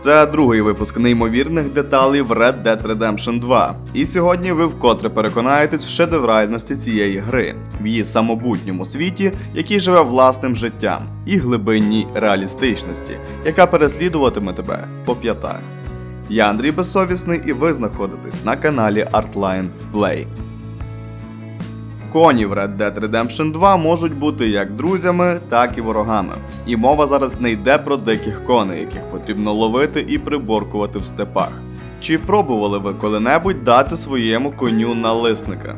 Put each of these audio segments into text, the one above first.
Це другий випуск неймовірних деталей в Red Dead Redemption 2. І сьогодні ви вкотре переконаєтесь в шедевральності цієї гри, в її самобутньому світі, який живе власним життям, і глибинній реалістичності, яка переслідуватиме тебе по п'ятах. Я Андрій Безсовісний, і ви знаходитесь на каналі Artline Play. Коні в Red Dead Redemption 2 можуть бути як друзями, так і ворогами. І мова зараз не йде про диких коней, яких потрібно ловити і приборкувати в степах. Чи пробували ви коли-небудь дати своєму коню налисника?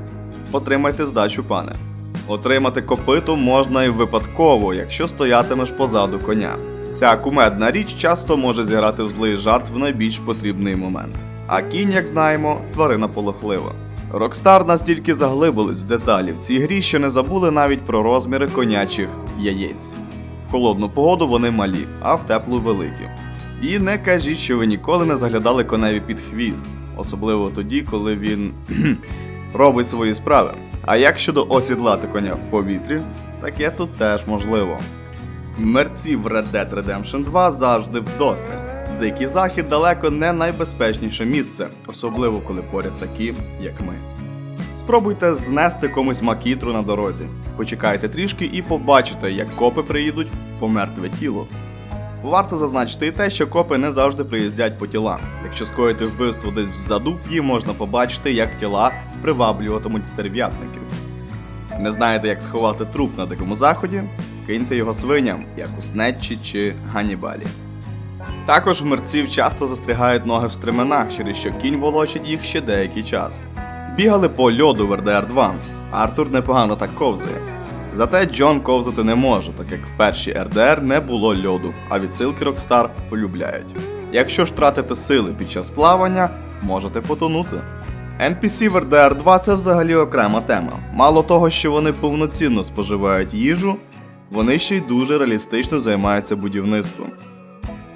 Отримайте здачу, пане. Отримати копиту можна і випадково, якщо стоятимеш позаду коня. Ця кумедна річ часто може зіграти в злий жарт в найбільш потрібний момент. А кінь, як знаємо, тварина полохлива. Рокстар настільки заглибились в деталі в цій грі, що не забули навіть про розміри конячих яєць. В холодну погоду вони малі, а в теплу великі. І не кажіть, що ви ніколи не заглядали коневі під хвіст, особливо тоді, коли він робить свої справи. А як щодо осідлати коня в повітрі, таке тут теж можливо. Мерців Red Dead Redemption 2 завжди вдосталь. Дикий захід далеко не найбезпечніше місце, особливо коли поряд такі, як ми. Спробуйте знести комусь макітру на дорозі. Почекайте трішки і побачите, як копи приїдуть по мертве тіло. Варто зазначити і те, що копи не завжди приїздять по тіла. Якщо скоїти вбивство десь в задуп'ї, можна побачити, як тіла приваблюватимуть стерв'ятників. Не знаєте, як сховати труп на дикому заході? Киньте його свиням, як у Снетчі чи Ганнібалі. Також мерців часто застрягають ноги в стременах, через що кінь волочить їх ще деякий час. Бігали по льоду в РДР 2. Артур непогано так ковзає. Зате Джон ковзати не може, так як в першій РДР не було льоду, а відсилки Rockstar полюбляють. Якщо ж тратите сили під час плавання, можете потонути. NPC в RDR 2 це взагалі окрема тема. Мало того, що вони повноцінно споживають їжу, вони ще й дуже реалістично займаються будівництвом.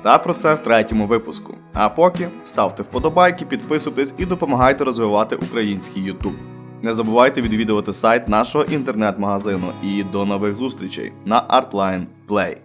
Та про це в третьому випуску. А поки ставте вподобайки, підписуйтесь і допомагайте розвивати український YouTube. Не забувайте відвідувати сайт нашого інтернет-магазину і до нових зустрічей на Artline Play.